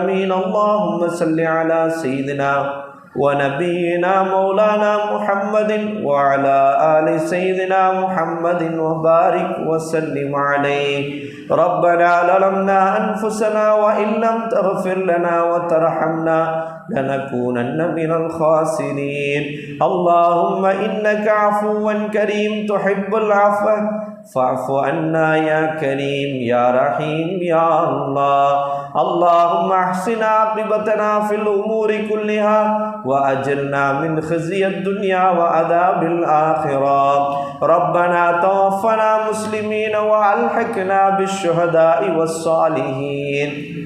العالمين. اللهم صل على سيدنا ونبينا مولانا محمد وعلى آل سيدنا محمد وبارك وسلم عليه. ربنا ظلمنا أنفسنا وإن لم تغفر لنا وترحمنا لنكونن من الخاسرين. اللهم إنك عفو كريم تحب العفو. فاعف عنا يا كريم يا رحيم يا الله. اللهم أحسن عاقبتنا في الأمور كلها وأجرنا من خزي الدنيا وعذاب الآخرة. ربنا توفنا مسلمين وألحقنا بالشهداء والصالحين.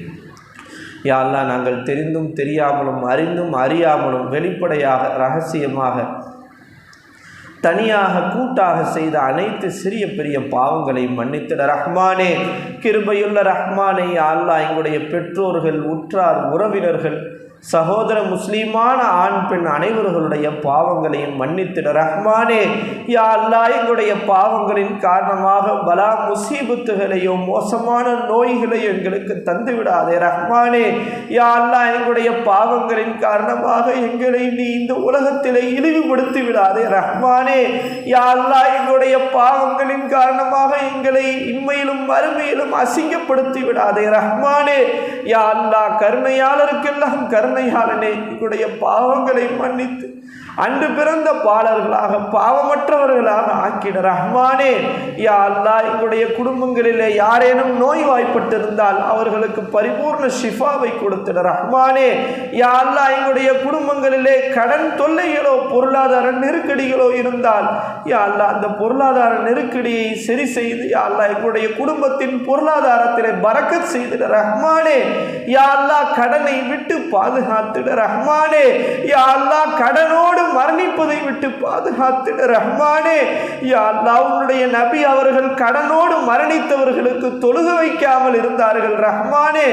யாழ்லா நாங்கள் தெரிந்தும் தெரியாமலும் அறிந்தும் அறியாமலும் வெளிப்படையாக ரகசியமாக தனியாக கூட்டாக செய்த அனைத்து சிறிய பெரிய பாவங்களையும் மன்னித்திட ரஹ்மானே கிருபையுள்ள ரஹ்மானே யா அல்லாஹ் எங்களுடைய பெற்றோர்கள் உற்றார் உறவினர்கள் சகோதர முஸ்லீமான ஆண் பெண் அனைவர்களுடைய பாவங்களையும் மன்னித்திட. ரஹ்மானே யா அல்லா எங்களுடைய பாவங்களின் காரணமாக பலா முசீபத்துகளையோ மோசமான நோய்களையோ எங்களுக்கு தந்துவிடாதே. ரஹ்மானே யா அல்லாஹ் எங்களுடைய பாவங்களின் காரணமாக எங்களை நீ இந்த உலகத்திலே இழிவுபடுத்தி விடாதே ரஹ்மானே யா அல்லா எங்களுடைய பாவங்களின் காரணமாக எங்களை இன்மையிலும் வறுமையிலும் அசிங்கப்படுத்தி விடாதே ரஹ்மானே. யா அல்லா கருணையாளருக்கெல்லாம் கருணையாளனே. எங்களுடைய பாவங்களை மன்னித்து அன்று பிறந்த பாலர்களாக பாவமற்றவர்களாக ஆக்கிட ரஹ்மானே. யா அல்லாஹ் எங்களுடைய குடும்பங்களிலே யாரேனும் நோய் வாய்ப்பட்டிருந்தால் அவர்களுக்கு பரிபூர்ண ஷிஃபாவை கொடுத்திட ரஹ்மானே. யா அல்லாஹ் எங்களுடைய குடும்பங்களிலே கடன் தொல்லைகளோ பொருளாதார நெருக்கடிகளோ இருந்தால் யா அல்லா அந்த பொருளாதார நெருக்கடியை சரி செய்து யா அல்லா எங்களுடைய குடும்பத்தின் பொருளாதாரத்திலே பறக்கத் செய்திட ரஹ்மானே. யா அல்லா கடனை விட்டு பாதுகாத்திட ரஹ்மானே. யா அல்லா கடனோடு மரணிப்பதை விட்டு பாதுகாத்திட ரஹ்மானே. யா அல்லாஹ் உன்னுடைய நபி அவர்கள் கடனோடு மரணித்தவர்களுக்கு தொழுக வைக்காமல் இருந்தார்கள் ரஹ்மானே.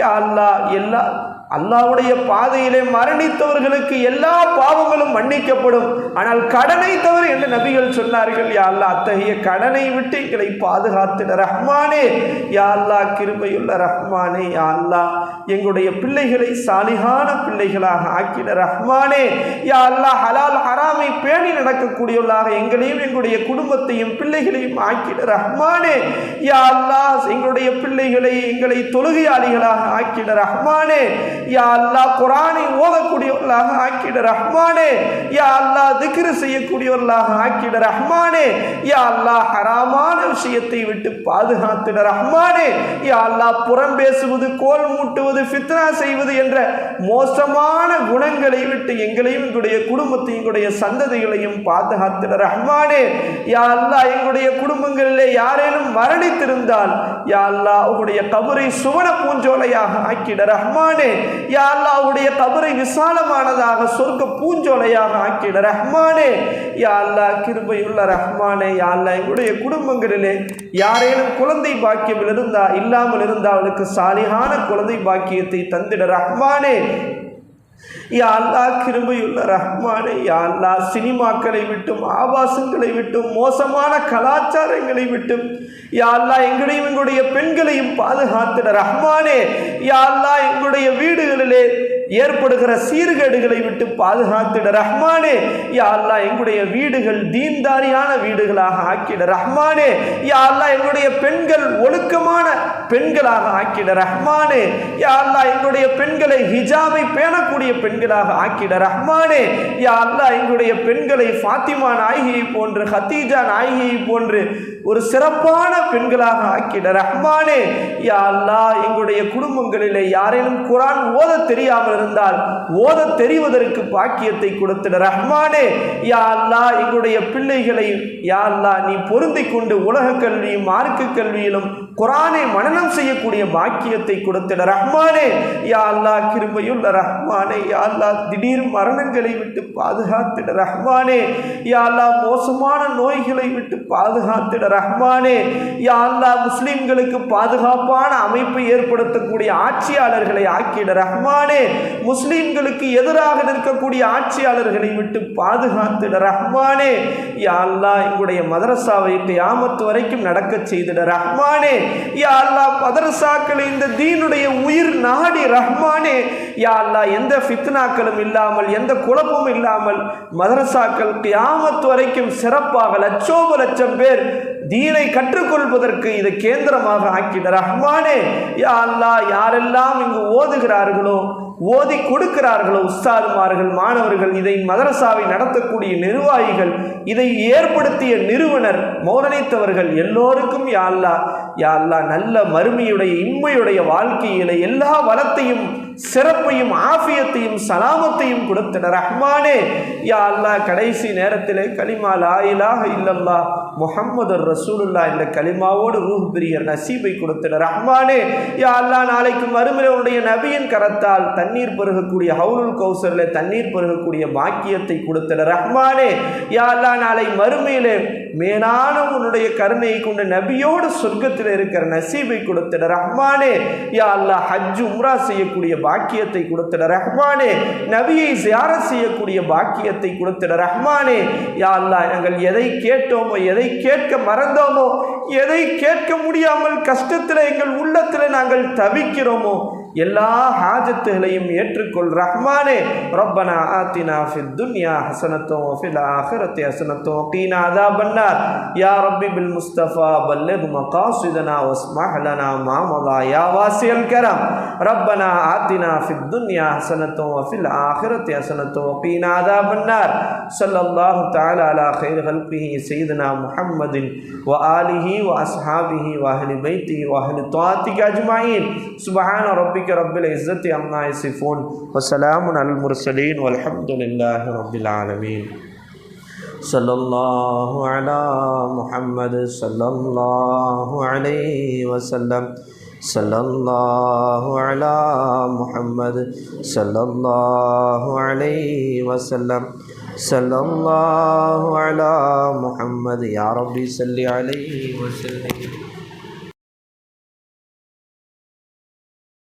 யா அல்லாஹ் எல்லா அல்லாவுடைய பாதையிலே மரணித்தவர்களுக்கு எல்லா பாவங்களும் மன்னிக்கப்படும். ஆனால் கடனை தவிர என்று நபிகள் சொன்னார்கள் யா அல்லா அத்தகைய கடனை விட்டு எங்களை பாதுகாத்திட ரஹ்மானே. யா அல்லா கிருபையுள்ள ரஹ்மானே. யா அல்லா எங்களுடைய பிள்ளைகளை சாலிகான பிள்ளைகளாக ஆக்கிட ரஹ்மானே. யா அல்லா ஹலால் ஹராமை பேணி நடக்கக்கூடியவர்களாக எங்களையும் எங்களுடைய குடும்பத்தையும் பிள்ளைகளையும் ஆக்கிட ரஹ்மானே. யா அல்லா எங்களுடைய பிள்ளைகளை எங்களை தொழுகையாளிகளாக ஆக்கிட ரஹ்மானே. யா அல்லாஹ் குரானை ஓதக்கூடியவர்களாக ஆக்கிட ரஹ்மானே. யா அல்லாஹ் திக்ரு செய்யக்கூடியவர்களாக ஆக்கிட ரஹ்மானே. யா அல்லாஹ் ஹராமான விஷயத்தை விட்டு பாதுகாத்திட ரஹ்மானே. யா அல்லாஹ் புறம் பேசுவது கோல் மூட்டுவது ஃபித்னா செய்வது என்ற மோசமான குணங்களை விட்டு எங்களையும் எங்களுடைய குடும்பத்தையும் எங்களுடைய சந்ததிகளையும் பாதுகாத்திட ரஹ்மானே. யா அல்லாஹ் எங்களுடைய குடும்பங்களிலே யாரேனும் மரணித்திருந்தால் யா அல்லாஹ் உங்களுடைய கபரை சுவன பூஞ்சோலையாக ஆக்கிட ரஹ்மானே. யா அல்லா உங்களுடைய கபரை விசாலமானதாக சொர்க்க பூஞ்சோலையாக ஆக்கிட ரஹ்மானே. யா அல்லாஹ் கிருபையுள்ள ரஹ்மானே. யா அல்லா எங்களுடைய குடும்பங்களிலே யாரேனும் குழந்தை பாக்கியம் இருந்தா இல்லாமல் இருந்தால் அவளுக்கு சாலிகான குழந்தை பாக்கியத்தை தந்திட ரஹ்மானே. யா அல்லாஹ் கிருபையுள்ள ரஹ்மானே யாழ்லா சினிமாக்களை விட்டும் ஆபாசங்களை விட்டும் மோசமான கலாச்சாரங்களை விட்டும் யாழ்லா எங்களையும் எங்களுடைய பெண்களையும் பாதுகாத்திட ரஹ்மானே யாழ்லா எங்களுடைய வீடுகளிலே ஏற்படுகிற சீர்கேடுகளை விட்டு பாதுகாத்திட ரஹ்மானே யா அல்லாஹ் எங்களுடைய வீடுகள் தீன்தாரியான வீடுகளாக ஆக்கிட ரஹ்மானே யா அல்லாஹ் எங்களுடைய பெண்கள் ஒழுக்கமான பெண்களாக ஆக்கிட ரஹ்மானே யா அல்லாஹ் எங்களுடைய பெண்களை ஹிஜாபை பேணக்கூடிய பெண்களாக ஆக்கிட ரஹ்மானே யா அல்லாஹ் எங்களுடைய பெண்களை ஃபாத்திமா நாயகியை போன்று ஹத்தீஜா நாயகியை போன்று ஒரு சிறப்பான பெண்களாக ஆக்கிட ரஹ்மானே யா அல்லாஹ் எங்களுடைய குடும்பங்களிலே யாரேனும் குரான் ஓத தெரியாமல் இருந்தால் ஓத தெரிவதற்கு பாக்கியத்தை கொடுத்திட ரஹ்மானே யா அல்லாஹ் எங்களுடைய பிள்ளைகளை யா அல்லாஹ் நீ பொருந்தி கொண்டு உலக கல்வியும் மார்க்க கல்வியிலும் குரானை மனநம் செய்யக்கூடிய பாக்கியத்தை கொடுத்திட ரஹ்மானே. யா அல்லாஹ் கிருபையுள்ள ரஹ்மானே யா அல்லா திடீர் மரணங்களை விட்டு பாதுகாத்திட ரஹ்மானே. யா அல்லாஹ் மோசமான நோய்களை விட்டு பாதுகாத்திட ரஹ்மானே. யா அல்லாஹ் முஸ்லீம்களுக்கு பாதுகாப்பான அமைப்பை ஏற்படுத்தக்கூடிய ஆட்சியாளர்களை ஆக்கிட ரஹ்மானே. முஸ்லீம்களுக்கு எதிராக நிற்கக்கூடிய ஆட்சியாளர்களை விட்டு பாதுகாத்துட ரஹ்மானே. யா அல்லாஹ் எங்களுடைய மதரசாவை கியாமத்து வரைக்கும் நடக்க செய்திட ரஹ்மானே. யா அல்லா மதரசாக்களை இந்த தீனுடைய உயிர் நாடி ரஹ்மானே. யா அல்லா எந்த ஃபித்னாக்களும் இல்லாமல் எந்த குழப்பமும் இல்லாமல் மதரசாக்கள் கியாமத்து வரைக்கும் சிறப்பாக லட்சோப லட்சம் பேர் தீனை கற்றுக்கொள்வதற்கு இதை கேந்திரமாக ஆக்கிட ரஹ்மானே. யா அல்லா யாரெல்லாம் இங்கு ஓதுகிறார்களோ ஓதி கொடுக்கிறார்களோ உஸ்தாதுமார்கள் மாணவர்கள் இதை மதரசாவை நடத்தக்கூடிய நிர்வாகிகள் இதை ஏற்படுத்திய நிறுவனர் மௌனனைத்தவர்கள் எல்லோருக்கும் யா யாழ்லா யா அல்லா நல்ல மறுமையுடைய இன்மையுடைய வாழ்க்கையில எல்லா வளத்தையும் சிறப்பையும் ஆஃபியத்தையும் சலாமத்தையும் கொடுத்தனர் ரஹ்மானே. யா அல்லா கடைசி நேரத்திலே கலிமா லா இல்லல்லா முகம்மது ரசூலுல்லா இந்த களிமாவோடு ரூஹ் பிரியர் நசீபை கொடுத்தனர். ரஹ்மானே யா அல்லா நாளைக்கு மறுமையில் உன்னுடைய நபியின் கரத்தால் தண்ணீர் பருகக்கூடிய ஹவுலுல் கௌசரில் தண்ணீர் பருகக்கூடிய பாக்கியத்தை கொடுத்தனர். ரஹ்மானே யா அல்லா நாளை மறுமையிலே மேலான உன்னுடைய கருணையை கொண்டு நபியோடு சொர்க்கத்தில் இருக்கிற நசீபை கொடுத்திட ரஹ்மானே. யா அல்லா ஹஜ் உம்ரா செய்யக்கூடிய பாக்கியத்தை கொடுத்திட ரஹ்மானே. நபியை ஜியாரத் செய்யக்கூடிய பாக்கியத்தை கொடுத்திட ரஹ்மானே. யா அல்லா நாங்கள் எதை கேட்டோமோ எதை கேட்க மறந்தோமோ எதை கேட்க முடியாமல் கஷ்டத்தில் எங்கள் உள்ளத்தில் நாங்கள் தவிக்கிறோமோ எல்லா ஹாஜத்துகளையும் ஏற்றுக்கொள் ரஹ்மானே ரப்பனா ஆத்தினா ஃபித் துன்யா ஹசனத்தோ ஃபில் ஆஹிரத்தி ஹசனத்தோ கீனா அதாபன்னார் யா ரப்பி பில் முஸ்தஃபா பல்லிக் மகாசிதனா வஸ்மஹ் லனா மா மதா யா வாசியல் கரம் ரப்பனா ஆத்தினா ஃபித் துன்யா ஹசனத்தோ ஃபில் ஆஹிரத்தி ஹசனத்தோ கீனா அதாபன்னார் ஸல்லல்லாஹு தஆலா அலா خير خلقه سيدنا محمد وآله وأصحابه وأهل بيته وأهل طاعتك أجمعين سبحان ربك رب العزة عما يصفون وسلام على المرسلين والحمد لله رب العالمين. صلى الله على محمد صلى الله عليه وسلم. صلى الله على محمد صلى الله عليه وسلم. صلى الله على محمد. يا ربي صل عليه وسلم.